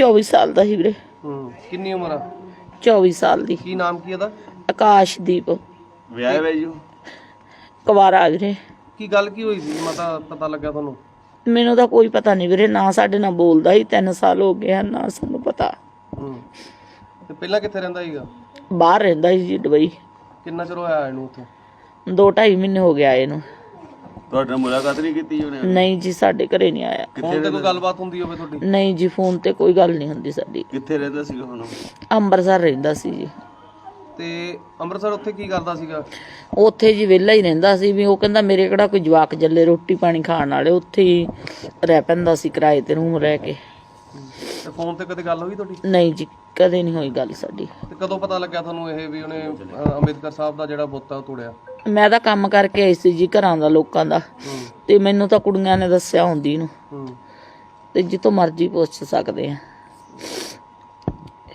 24 ਸਾਲ ਦਾ ਸੀ ਵੀਰੇ। ਹੂੰ ਕਿੰਨੀ ਉਮਰ ਆ? 24 ਸਾਲ ਦੀ। ਕੀ ਨਾਮ ਕੀ ਇਹਦਾ ਆਕਾਸ਼ਦੀਪ। ਵਿਆਹ ਵੇ ਜੀ। ਕੁਵਾਰਾ ਵੀਰੇ। ਕੀ ਗੱਲ ਕੀ ਹੋਈ ਸੀ? ਮਤਾ ਪਤਾ ਲੱਗਿਆ ਤੁਹਾਨੂੰ। ਮੈਨੂੰ ਤਾਂ ਕੋਈ ਪਤਾ ਨਹੀਂ ਵੀਰੇ ਨਾ ਸਾਡੇ ਨਾਲ ਬੋਲਦਾ ਹੀ 3 ਸਾਲ ਹੋ ਗਏ ਆ ਨਾ ਸਾਨੂੰ ਪਤਾ। ਹੂੰ ਤੇ ਪਹਿਲਾਂ ਕਿੱਥੇ ਰਹਿੰਦਾ ਸੀਗਾ? ਬਾਹਰ ਰਹਿੰਦਾ ਸੀ ਜੀ ਦੁਬਈ। ਕਿੰਨਾ ਚਿਰ ਹੋਇਆ ਇਹਨੂੰ ਉੱਥੇ? 2.5 ਮਹੀਨੇ ਹੋ ਗਿਆ ਇਹਨੂੰ ਤੁਹਾਡੇ ਨਾਲ ਮੁਲਾਕਾਤ ਨਹੀਂ ਕੀਤੀ ਉਹਨੇ ਨਹੀਂ ਜੀ ਸਾਡੇ ਘਰੇ ਨਹੀਂ ਆਇਆ। ਫੋਨ ਤੇ ਕੋਈ ਗੱਲਬਾਤ ਹੁੰਦੀ ਹੋਵੇ ਤੁਹਾਡੀ? ਨਹੀਂ ਜੀ ਫੋਨ ਤੇ ਕੋਈ ਗੱਲ ਨਹੀਂ ਹੁੰਦੀ ਸਾਡੀ। ਕਿੱਥੇ ਰਹਿੰਦਾ ਸੀਗਾ ਹੁਣ? ਅੰਮ੍ਰਿਤਸਰ ਰਹਿੰਦਾ ਸੀ ਜੀ। ਤੇ ਅੰਮ੍ਰਿਤਸਰ ਉੱਥੇ ਕੀ ਕਰਦਾ ਸੀਗਾ? ਉੱਥੇ ਜੀ ਵਿਹਲਾ ਹੀ ਰਹਿੰਦਾ ਸੀ ਵੀ ਉਹ ਕਹਿੰਦਾ ਮੇਰੇ ਕਿਹੜਾ ਕੋਈ ਜਵਾਕ ਜੱਲੇ ਰੋਟੀ ਪਾਣੀ ਖਾਣ ਵਾਲੇ ਉੱਥੇ ਹੀ ਰਹਿ ਪੈਂਦਾ ਸੀ ਕਿਰਾਏ ਤੇ ਰੂਮ ਰਹਿ ਕੇ। ਤੇ ਫੋਨ ਤੇ ਕਦੇ ਗੱਲ ਹੋਈ ਤੁਹਾਡੀ? ਨਹੀਂ ਜੀ ਕਦੇ ਨਹੀਂ ਹੋਈ ਗੱਲ ਸਾਡੀ। ਤੇ ਕਦੋਂ ਪਤਾ ਲੱਗਿਆ ਤੁਹਾਨੂੰ ਇਹ ਵੀ ਉਹਨੇ ਅੰਬੇਦਕਰ ਸਾਹਿਬ ਦਾ ਜਿਹੜਾ ਬੁੱਤ ਆ ਉਹ ਤੋੜਿਆ? ਮੈਂ ਤਾਂ ਕੰਮ ਕਰਕੇ ਆਈ ਸੀ ਜੀ ਘਰਾਂ ਦਾ ਲੋਕਾਂ ਦਾ। ਤੇ ਮੈਨੂੰ ਤਾਂ ਕੁੜੀਆਂ ਨੇ ਦੱਸਿਆ ਹੁੰਦੀ ਨੂੰ। ਤੇ ਜਿੱਤੋਂ ਮਰਜ਼ੀ ਪੁੱਛ ਸਕਦੇ ਆ।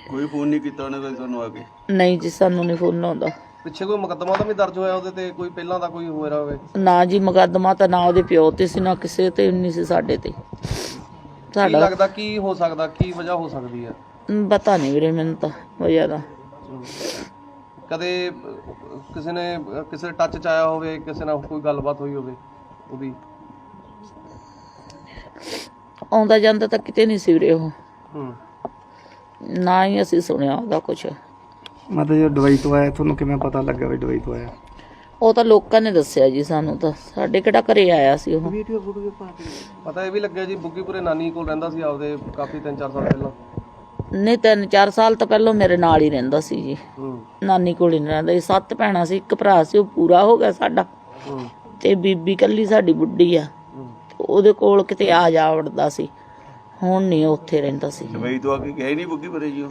ਕੋਈ ਫੋਨ ਨਹੀਂ ਕੀਤਾ ਉਹਨੇ ਤੁਹਾਨੂੰ ਆ ਕੇ? ਨਹੀਂ ਜੀ ਸਾਨੂੰ ਨਹੀਂ ਫੋਨ ਆਉਂਦਾ। ਪਿੱਛੇ ਕੋਈ ਮੁਕੱਦਮਾ ਤਾਂ ਵੀ ਦਰਜ ਹੋਇਆ ਉਹਦੇ ਤੇ? ਕੋਈ ਪਹਿਲਾਂ ਦਾ ਕੋਈ ਹੋਇਆ ਹੋਵੇ? ਨਾ ਜੀ ਮੁਕੱਦਮਾ ਤਾਂ ਨਾ ਉਹਦੇ ਪਿਓ ਤੇ ਸੀ ਨਾ ਕਿਸੇ ਤੇ ਨਹੀਂ ਸੀ ਸਾਡੇ ਤੇ। ਕੀ ਸਾਡਾ ਲੱਗਦਾ ਕੀ ਹੋ ਸਕਦਾ ਕੀ ਵਜ੍ਹਾ ਹੋ ਸਕਦੀ ਹੈ ਪਤਾ ਨਹੀਂ ਵੀਰੇ ਮੈਨੂੰ ਤਾਂ ਵਜ੍ਹਾ ਦਾ। ਕਦੇ ਕਿਸੇ ਨੇ ਕਿਸੇ ਟੱਚ ਚ ਆਇਆ ਹੋਵੇ ਕਿਸੇ ਨਾਲ ਕੋਈ ਗੱਲਬਾਤ ਹੋਈ ਹੋਵੇ ਉਹਦੀ। ਆਉਂਦਾ ਜਾਂਦਾ ਤਾਂ ਕਿਤੇ ਨਹੀਂ ਸੀ ਵੀਰੇ ਉਹ। ਹੂੰ। ਨਾ ਹੀ ਅਸੀਂ ਸੁਣਿਆ ਉਹਦਾ ਕੁਝ ਮਤਲਬ ਜੋ ਦੁਬਈ ਤੋਂ ਆਇਆ ਤੁਹਾਨੂੰ ਕਿਵੇਂ ਪਤਾ ਲੱਗਾ ਵੀ ਦੁਬਈ ਤੋਂ ਆਇਆ? ਉਹ ਤਾਂ ਲੋਕਾਂ ਨੇ ਦੱਸਿਆ ਜੀ ਸਾਨੂੰ ਤਾਂ। ਸਾਡੇ ਕਿਹੜਾ ਘਰੇ ਆਇਆ ਸੀ ਉਹ? ਪਤਾ ਇਹ ਵੀ ਲੱਗਿਆ ਜੀ ਬੁੱਗੀਪੁਰੇ ਨਾਨੀ ਕੋਲ ਰਹਿੰਦਾ ਸੀ ਆਪਦੇ ਕਾਫੀ 3-4 ਸਾਲ ਪਹਿਲਾਂ। ਨਹੀਂ ਤਿੰਨ ਚਾਰ ਸਾਲ ਤਾਂ ਪਹਿਲਾਂ ਮੇਰੇ ਨਾਲ ਹੀ ਰਹਿੰਦਾ ਸੀ ਜੀ। ਨਾਨੀ ਕੋਲ ਹੀ ਰਹਿੰਦਾ ਸੀ। ਸੱਤ ਭੈਣਾਂ ਸੀ ਇੱਕ ਭਰਾ ਸੀ ਉਹ ਪੂਰਾ ਹੋ ਗਿਆ ਸਾਡਾ। ਤੇ ਬੀਬੀ ਕੱਲੀ ਸਾਡੀ ਬੁੱਢੀ ਆ। ਉਹਦੇ ਕੋਲ ਕਿਤੇ ਆ ਜਾ ਵੜਦਾ ਸੀ। ਹੁਣ ਨਹੀਂ ਉੱਥੇ ਰਹਿੰਦਾ ਸੀ। ਦੁਬਈ ਤੋਂ ਆ ਕੇ ਗਏ ਨਹੀਂ ਬੁੱਕੀ ਭਰੇ ਜੀ ਉਹ?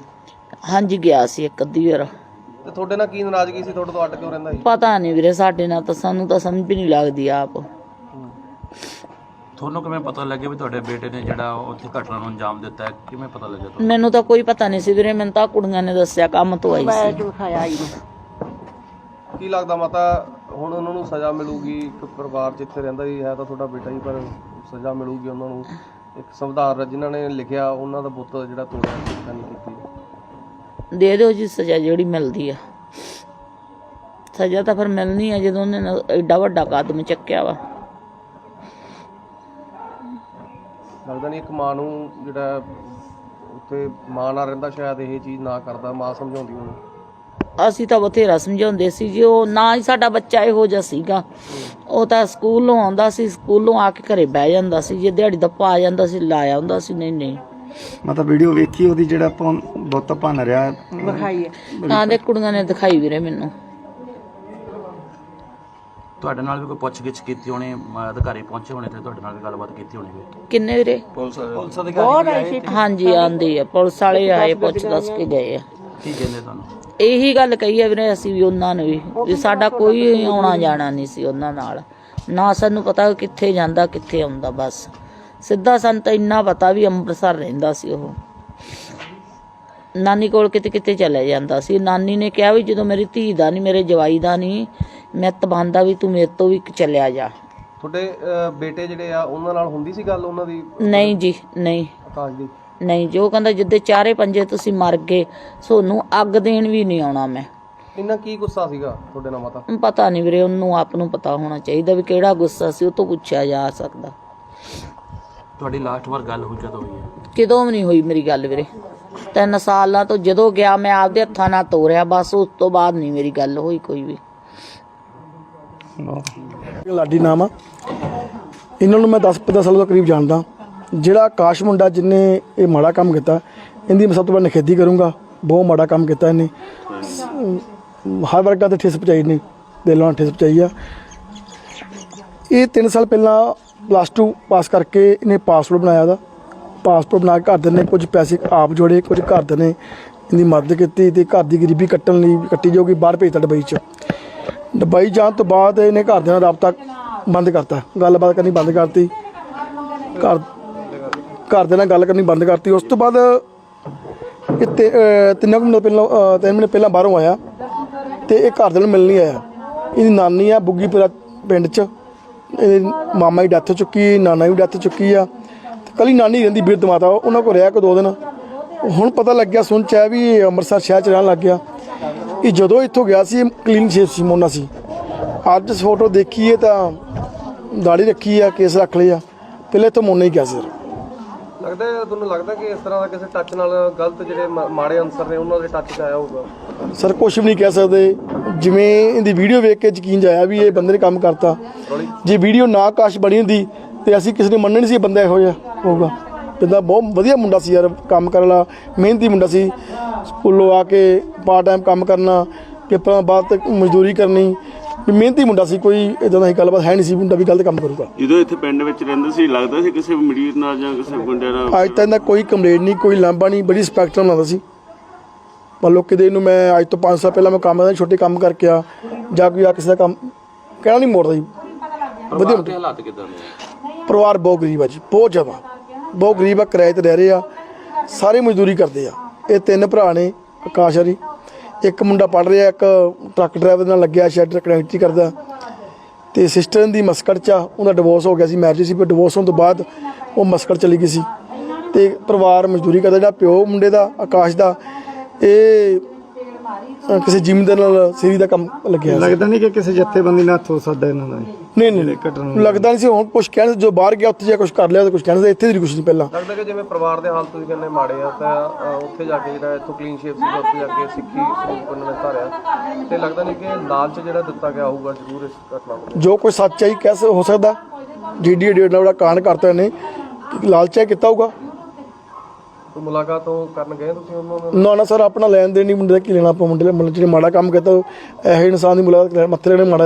ਹਾਂਜੀ ਗਿਆ ਸੀ ਇੱਕ ਅੱਧੀ ਵਾਰ। ਤੇ ਤੁਹਾਡੇ ਨਾਲ ਕੀ ਨਾਰਾਜ਼ਗੀ ਸੀ? ਤੁਹਾਡੇ ਤੋਂ ਕਿਉਂ ਰਹਿੰਦਾ ਸੀ? ਪਤਾ ਨਹੀਂ ਵੀਰੇ ਸਾਡੇ ਨਾਲ ਤਾਂ ਸਾਨੂੰ ਤਾਂ ਸਮਝ ਵੀ ਨਹੀਂ ਲੱਗਦੀ ਆਪ। ਤੁਹਾਨੂੰ ਕਿਵੇਂ ਪਤਾ ਲੱਗਿਆ ਵੀ ਤੁਹਾਡੇ ਬੇਟੇ ਨੇ ਜਿਹੜਾ ਉੱਥੇ ਘਟਨਾ ਨੂੰ ਅੰਜਾਮ ਦਿੱਤਾ ਹੈ? ਕਿਵੇਂ ਪਤਾ ਲੱਗਿਆ ਤੁਹਾਨੂੰ? ਮੈਨੂੰ ਤਾਂ ਕੋਈ ਪਤਾ ਨਹੀਂ ਸੀ ਵੀਰੇ ਮੈਨੂੰ ਤਾਂ ਕੁੜੀਆਂ ਨੇ ਦੱਸਿਆ ਕੰਮ ਤੋਂ ਆਈ ਸੀ। ਕੀ ਲੱਗਦਾ ਮਾਤਾ ਹੁਣ ਉਹਨਾਂ ਨੂੰ ਸਜ਼ਾ ਮਿਲੂਗੀ ਇੱਕ ਪਰਿਵਾਰ ਜਿੱਥੇ ਰਹਿੰਦਾ ਹੀ ਹੈ ਤਾਂ ਤੁਹਾਡਾ ਬੇਟਾ ਹੀ ਪਰ ਸਜ਼ਾ ਮਿਲੂਗੀ ਉਹਨਾਂ ਨੂੰ। ਇੱਕ ਸੰਵਿਧਾਨ ਜਿਨ੍ਹਾਂ ਨੇ ਲਿਖਿਆ ਉਹਨਾਂ ਦਾ ਬੁੱਤ ਜਿਹੜਾ ਤੋੜਿਆ ਨਹੀਂ ਕੀਤੀ। ਦੇ ਦਿਓ ਜੀ ਸਜ਼ਾ ਜਿਹੜੀ ਮਿਲਦੀ ਆ। ਸਜ਼ਾ ਤਾਂ ਫਿਰ ਮਿਲਣੀ ਆ ਜਦੋਂ ਉਹਨੇ ਨਾ ਐਡਾ ਵੱਡਾ ਕਦਮ ਚੱਕਿਆ ਵਾ। ਲੱਗਦਾ ਨਹੀਂ ਇੱਕ ਮਾਂ ਨੂੰ ਜਿਹੜਾ ਉੱਥੇ ਮਾਂ ਨਾਲ ਰਹਿੰਦਾ ਸ਼ਾਇਦ ਇਹ ਚੀਜ਼ ਨਾ ਕਰਦਾ ਮਾਂ ਸਮਝਾਉਂਦੀ ਉਹਨੂੰ ਅਸੀਂ ਤਾਂ ਬਥੇਰਾ ਸਮਝਾਉਂਦੇ ਸੀ ਜੀ ਉਹ ਨਾ ਹੀ ਸਾਡਾ ਬੱਚਾ ਇਹੋ ਜਿਹਾ ਸੀਗਾ। ਉਹ ਤਾਂ ਸਕੂਲੋਂ ਆਉਂਦਾ ਸੀ ਸਕੂਲੋਂ ਆ ਕੇ ਘਰੇ ਬਹਿ ਜਾਂਦਾ ਸੀ ਜੇ ਦਿਹਾੜੀ ਦਾ ਪਾ ਜਾਂਦਾ ਸੀ ਲਾਇਆ ਹੁੰਦਾ ਸੀ ਨਹੀਂ ਨਹੀਂ। ਮਤਲਬ ਵੀਡੀਓ ਵੇਖੀ ਉਹਦੀ ਜਿਹੜਾ ਆਪਾਂ ਬੁੱਤ ਭੰਨ ਰਿਹਾ। ਤਾਂ ਦੇ ਕੁੜੀਆਂ ਨੇ ਦਿਖਾਈ ਵੀਰੇ ਮੈਨੂੰ। ਤੁਹਾਡੇ ਨਾਲ ਵੀ ਕੋਈ ਪੁੱਛਗਿੱਛ ਕੀਤੀ ਹੋਣੀ ਅਮ, ਅਧਿਕਾਰੀ ਪਹੁੰਚੇ ਹੋਣੇ ਤੇ ਤੁਹਾਡੇ ਨਾਲ ਵੀ ਗੱਲਬਾਤ ਕੀਤੀ ਹੋਣੀ ਵੀ ਕਿੰਨੇ ਵੀਰੇ? ਪੁਲਿਸ ਵਾਲੇ। ਹਾਂਜੀ ਆਂਦੇ ਆ। ਪੁਲਿਸ ਵਾਲੇ ਆਏ ਪੁੱਛ ਦੱਸ ਕੇ ਗਏ ਆ। ਕੀ ਕਹਿੰਦੇ ਤੁਹਾਨੂੰ? ਇਹੀ ਗੱਲ ਕਹੀ ਆ ਵੀਰੇ ਅਸੀਂ ਵੀ ਉਹਨਾਂ ਨੂੰ ਵੀ ਵੀ ਸਾਡਾ ਕੋਈ ਆਉਣਾ ਜਾਣਾ ਨਹੀਂ ਸੀ ਉਹਨਾਂ ਨਾਲ। ਨਾ ਸਾਨੂੰ ਪਤਾ ਕਿੱਥੇ ਜਾਂਦਾ ਕਿੱਥੇ ਆਉਂਦਾ ਬਸ। ਸਿੱਧਾ ਸਾਨੂੰ ਤਾਂ ਇੰਨਾ ਪਤਾ ਵੀ ਅੰਮ੍ਰਿਤਸਰ ਰਹਿੰਦਾ ਸੀ ਉਹ। ਨਾਨੀ ਕੋਲ ਕਿਤੇ ਕਿਤੇ ਚਲੇ ਜਾਂਦਾ ਸੀ। ਨਾਨੀ ਨੇ ਕਿਹਾ ਵੀ ਜਦੋਂ ਮੇਰੀ ਧੀ ਦਾ ਨਹੀਂ ਮੇਰੇ ਜਵਾਈ ਦਾ ਨਹੀਂ ਮੈਂ ਤਬਾਂਦਾ ਵੀ ਤੂੰ ਮੇਰੇ ਤੋਂ ਵੀ ਚੱਲਿਆ ਜਾ। ਤੁਹਾਡੇ ਅਹ, ਬੇਟੇ ਜਿਹੜੇ ਆ ਉਹਨਾਂ ਨਾਲ ਹੁੰਦੀ ਸੀ ਗੱਲ ਉਹਨਾਂ ਦੀ? ਨਹੀਂ ਜੀ ਨਹੀਂ। ਆਕਾਸ਼ ਦੀ ਨਹੀਂ ਜੋ ਕਹਿੰਦਾ ਜਿੱਦੇ ਚਾਰੇ ਪੰਜੇ ਤੁਸੀਂ ਮਰ ਗਏ ਸੋਨੂੰ ਅੱਗ ਦੇਣ ਵੀ ਨਹੀਂ ਆਉਣਾ ਮੈਂ। ਇੰਨਾ ਕੀ ਗੁੱਸਾ ਸੀਗਾ ਤੁਹਾਡੇ ਨਾਲ ਮਾਤਾ? ਪਤਾ ਨਹੀਂ ਵੀਰੇ ਉਹਨੂੰ ਆਪ ਨੂੰ ਪਤਾ ਹੋਣਾ ਚਾਹੀਦਾ ਵੀ ਕਿਹੜਾ ਗੁੱਸਾ ਸੀ ਉਹ ਤੋਂ ਪੁੱਛਿਆ ਜਾ ਸਕਦਾ। ਤੁਹਾਡੀ ਲਾਸਟ ਵਾਰ ਗੱਲ ਹੋਈ ਕਦੋਂ ਹੋਈ ਹੈ? ਕਿਦੋਂ ਵੀ ਨਹੀਂ ਹੋਈ ਮੇਰੀ ਗੱਲ ਵੀਰੇ। ਤਿੰਨ ਸਾਲਾਂ ਤੋਂ ਜਦੋਂ ਗਿਆ ਮੈਂ ਆਪਦੇ ਹੱਥਾਂ ਨਾਲ ਤੋਰਿਆ ਬਸ ਉਸ ਤੋਂ ਬਾਅਦ ਨਹੀਂ ਮੇਰੀ ਗੱਲ ਹੋਈ ਕੋਈ ਵੀ। ਲਾਡੀ ਨਾਮ ਆ। ਇਹਨਾਂ ਨੂੰ ਮੈਂ 10 15 ਸਾਲਾਂ ਤੋਂ ਕਰੀਬ ਜਾਣਦਾ। ਜਿਹੜਾ ਆਕਾਸ਼ ਮੁੰਡਾ ਜਿਨੇ ਇਹ ਮਾੜਾ ਕੰਮ ਕੀਤਾ, ਇਹਦੀ ਮੈਂ ਸਭ ਤੋਂ ਵੱਧ ਨਿਖੇਧੀ ਕਰੂੰਗਾ। ਬਹੁਤ ਮਾੜਾ ਕੰਮ ਕੀਤਾ ਇਹਨੇ। ਹਰ ਵਰਗਾ ਤੇ ਠੇਸ ਪਹੁੰਚਾਈ ਨੇ ਦਿਲੋਂ ਠੇਸ ਪਹੁੰਚਾਈ ਆ। ਇਹ 3 ਸਾਲ ਪਹਿਲਾਂ ਪਲੱਸ 2 ਪਾਸ ਕਰਕੇ ਇਹਨੇ ਪਾਸਪੋਰਟ ਬਣਾਇਆ ਦਾ ਪਾਸਪੋਰਟ ਬਣਾ ਕੇ ਘਰਦਿਆਂ ਨੇ ਕੁਝ ਪੈਸੇ ਆਪ ਜੋੜੇ, ਕੁਝ ਘਰ ਦੇ ਨੇ ਇਹਦੀ ਮਦਦ ਕੀਤੀ ਤੇ ਘਰ ਦੀ ਗਰੀਬੀ ਕੱਟਣ ਲਈ ਕੱਟੀ ਜਾਊਗੀ, ਬਾਹਰ ਭੇਜਤਾ ਦੁਬਈ ਚ। ਦੁਬਈ ਜਾਣ ਤੋਂ ਬਾਅਦ ਇਹਨੇ ਘਰਦਿਆਂ ਨਾਲ ਰਾਬਤਾ ਬੰਦ ਕਰਤਾ। ਗੱਲਬਾਤ ਕਰਨੀ ਬੰਦ ਕਰਤੀ। ਘਰ, ਘਰਦਿਆਂ ਨਾਲ ਗੱਲ ਕਰਨੀ ਬੰਦ ਕਰਤੀ। ਉਸ ਤੋਂ ਬਾਅਦ ਇਹ ਤੇ- ਅਹ, ਤਿੰਨ ਕੁ ਮਹੀਨੇ ਪਹਿਲਾਂ, ਅਹ, ਤਿੰਨ ਮਹੀਨੇ ਪਹਿਲਾਂ ਬਾਹਰੋਂ ਆਇਆ ਤੇ ਇਹ ਘਰਦਿਆਂ ਨੂੰ ਮਿਲਣ ਨਹੀਂ ਆਇਆ। ਇਹਦੀ ਨਾਨੀ ਆ ਬੁੱਗੀਪੁਰਾ ਪਿੰਡ 'ਚ। ਇਹਦੇ ਮਾਮਾ ਦੀ ਡੈਥ ਹੋ ਚੁੱਕੀ ਨਾਨਾ ਵੀ ਡੈਥ ਹੋ ਚੁੱਕੀ ਆ। ਤੇ ਕੱਲੀ ਨਾਨੀ ਰਹਿੰਦੀ ਬਿਰਧ ਮਾਤਾ, ਉਹਨਾਂ ਕੋਲ ਰਿਹਾ ਕੋ ਦੋ ਦਿਨ। ਹੁਣ ਪਤਾ ਲੱਗਿਆ, ਸੁਣ ਚ ਆਇਆ ਵੀ ਇਹ ਅੰਮ੍ਰਿਤਸਰ ਸ਼ਹਿਰ ਚ ਰਹਿਣ ਲੱਗ ਗਿਆ। ਇਹ ਜਦੋਂ ਇੱਥੋਂ ਗਿਆ ਸੀ ਕਲੀਨ ਸ਼ੇਪ ਸੀ ਮੋਨਾ ਸੀ। ਅੱਜ ਫੋਟੋ ਦੇਖੀਏ ਤਾਂ ਦਾੜੀ ਰੱਖੀ ਆ ਕੇਸ ਰੱਖ ਲਏ ਆ ਪਹਿਲੇ ਤੋਂ ਮੋਨਾ ਹੀ ਗਿਆ ਸੀ। ਲੱਗਦਾ ਹੈ ਤੁਹਾਨੂੰ ਲੱਗਦਾ ਕਿ ਇਸ ਤਰ੍ਹਾਂ ਦਾ ਕਿਸੇ ਟੱਚ ਨਾਲ ਗਲਤ ਜਿਹੜੇ ਮਾ- ਮਾੜੇ ਅਨਸਰ ਨੇ ਉਹਨਾਂ ਦੇ ਟੱਚ 'ਚ ਆਇਆ ਹੋਊਗਾ? ਸਰ ਕੁਝ ਵੀ ਨਹੀਂ ਕਹਿ ਸਕਦੇ। ਜਿਵੇਂ ਇਹਦੀ ਵੀਡੀਓ ਵੇਖ ਕੇ ਯਕੀਨ ਜਾਇਆ ਵੀ ਇਹ ਬੰਦੇ ਨੇ ਕੰਮ ਕਰਤਾ। ਜੇ ਵੀਡੀਓ ਨਾ ਕਾਸ਼ ਬਣੀ ਹੁੰਦੀ ਤੇ ਅਸੀਂ ਕਿਸੇ ਨੇ ਮੰਨਣਾ ਨਹੀਂ ਸੀ ਇਹ ਬੰਦਾ ਇਹੋ ਜਿਹਾ ਹੋਊਗਾ। ਬੰਦਾ ਬਹੁਤ ਵਧੀਆ ਮੁੰਡਾ ਸੀ ਯਾਰ ਕੰਮ ਕਰਨ ਵਾਲਾ ਮਿਹਨਤੀ ਮੁੰਡਾ ਸੀ। ਸਕੂਲੋਂ ਆ ਕੇ ਪਾਰਟ ਟਾਈਮ ਕੰਮ ਕਰਨਾ ਪੇਪਰਾਂ ਬਾਅਦ ਤੱਕ ਮਜ਼ਦੂਰੀ ਕਰਨੀ ਵੀ ਮਿਹਨਤੀ ਮੁੰਡਾ ਸੀ ਕੋਈ ਇਦਾਂ ਦਾ ਹੀ ਗੱਲਬਾਤ ਹੈ ਨਹੀਂ ਸੀ ਮੁੰਡਾ ਵੀ ਗਲਤ ਕੰਮ ਕਰੂਗਾ। ਜਦੋਂ ਇੱਥੇ ਪਿੰਡ ਵਿੱਚ ਰਹਿੰਦਾ ਸੀ ਲੱਗਦਾ ਸੀ ਕਿਸੇ ਮਰੀਜ਼ ਨਾਲ ਜਾਂ ਕਿਸੇ ਗੁੰਡੇ ਨਾਲ ਅੱਜ ਤੱਕ ਦਾ ਕੋਈ ਕੰਪਲੇਂਟ ਨਹੀਂ ਕੋਈ ਲਾਂਭਾ ਨਹੀਂ ਬੜੀ ਸਪੈਕਟਰ ਬਣਾਉਂਦਾ ਸੀ। ਮੰਨ ਲਓ ਕਿਤੇ ਇਹਨੂੰ ਮੈਂ ਅੱਜ ਤੋਂ 5 ਸਾਲ ਪਹਿਲਾਂ ਮੈਂ ਕੰਮ ਦਾ ਛੋਟੇ ਕੰਮ ਕਰਕੇ ਆ ਜਾਂ ਕੋਈ ਆ ਕਿਸੇ ਦਾ ਕੰਮ ਕਹਿਣਾ ਨਹੀਂ ਮੋੜਦਾ ਜੀ। ਹਾਲਾਤ ਕਿਦਾਂ ਨੇ ਪਰਿਵਾਰ ਬਹੁਤ ਗਰੀਬ ਆ ਜੀ ਬਹੁਤ ਜ਼ਿਆਦਾ। ਬਹੁਤ ਗਰੀਬ ਆ ਕਿਰਾਏ ਤੇ ਰਹਿ ਰਹੇ ਆ। ਸਾਰੇ ਮਜ਼ਦੂਰੀ ਕਰਦੇ ਆ। ਇਹ ਤਿੰਨ ਭਰਾ ਨੇ ਆਕਾਸ਼ ਹਰੀ। ਇੱਕ ਮੁੰਡਾ ਪੜ ਰਿਹਾ ਇੱਕ ਟਰੱਕ ਡਰਾਈਵਰ ਨਾਲ ਲੱਗਿਆ ਸ਼ੈਡ ਕਨੈਕਟਰੀ ਕਰਦਾ। ਤੇ ਸਿਸਟਰ ਦੀ ਮਸਕਟ ਚ ਆ, ਉਹਦਾ ਡਿਵੋਰਸ ਹੋ ਗਿਆ ਸੀ ਮੈਰਿਜ ਸੀ ਪਰ ਡਿਵੋਰਸ ਹੋਣ ਤੋਂ ਬਾਅਦ ਉਹ ਮਸਕਟ ਚਲੀ ਗਈ ਸੀ। ਤੇ ਪਰਿਵਾਰ ਮਜ਼ਦੂਰੀ ਕਰਦਾ ਜਿਹੜਾ ਪਿਓ ਮੁੰਡੇ ਦਾ ਆਕਾਸ਼ ਦਾ ਇਹ ਅ, ਕਿਸੇ ਜ਼ਿਮੀਂਦਾਰ ਨਾਲ ਸੇਰੀ ਦਾ ਕੰਮ ਲੱਗਿਆ ਲੱਗਦਾ ਨਹੀਂ ਕਿ ਕਿਸੇ ਜੱਥੇਬੰਦੀ ਨਾਲ ਹੱਥ ਹੋ ਸਕਦਾ ਇਹਨਾਂ ਦਾ। ਨਹੀਂ ਨਹੀਂ ਨਹੀਂ ਲੱਗਦਾ ਨਹੀਂ ਸੀ ਹੁਣ ਕੁਝ ਕਹਿਣ ਜੋ ਬਾਹਰ ਗਿਆ ਉੱਥੇ ਜਾ ਕੁਝ ਕਰ ਲਿਆ ਤਾਂ ਕੁਝ ਕਹਿਣ ਇੱਥੇ ਦੀ ਕੁਝ ਨਹੀਂ ਪਹਿਲਾਂ। ਲੱਗਦਾ ਕਿ ਜਿਵੇਂ ਪਰਿਵਾਰ ਦੇ ਹਾਲ ਤੁਸੀਂ ਕਹਿੰਦੇ ਮਾੜੇ ਆ ਤਾਂ ਅ, ਉੱਥੇ ਜਾ ਕੇ ਜਿਹੜਾ ਇੱਥੋਂ ਕਲੀਨ ਸ਼ੇਪ ਸੀਗਾ ਉੱਥੇ ਜਾ ਕੇ ਸਿੱਖੀ ਸਰੂਪ ਉਹਨਾਂ ਨੇ ਧਾਰਿਆ ਤੇ ਲੱਗਦਾ ਨਹੀਂ ਕਿ ਲਾਲਚ ਜਿਹੜਾ ਦਿੱਤਾ ਗਿਆ ਹੋਊਗਾ ਜ਼ਰੂਰ ਇਸ ਘਟਨਾ ਨੂੰ ਜੋ ਕੋਈ ਸੱਚ ਹੈ ਕਹਿ ਸ- ਹੋ ਸਕਦਾ। ਜੀਡੀ ਡੇਟ ਨਾਲ ਜਿਹੜਾ ਕਾਂਡ ਕਰਤਾ ਨੇ ਲਾਲਚਾ ਕੀਤਾ ਹੋਊਗਾ। ਕੋਈ ਮੁਲਾਕਾਤ ਉਹ ਕਰਨ ਗਏ ਤੁਸੀਂ ਉਹਨਾਂ ਨਾਲ? ਨਾ ਨਾ ਸਰ ਆਪਣਾ ਲੈਣ ਦੇਣ ਨਹੀਂ ਮੁੰਡੇ ਦਾ ਕੀ ਲੈਣਾ ਆਪਾਂ ਮੁੰਡੇ ਦਾ ਮਤਲਬ ਜਿਹੜੇ ਮਾੜਾ ਕੰਮ ਕੀਤਾ ਇਹੋ ਇਨਸਾਨ ਦੀ ਮੁਲਾਕਾਤ ਮੱਥੇ ਲੈਣੇ ਮਾੜਾ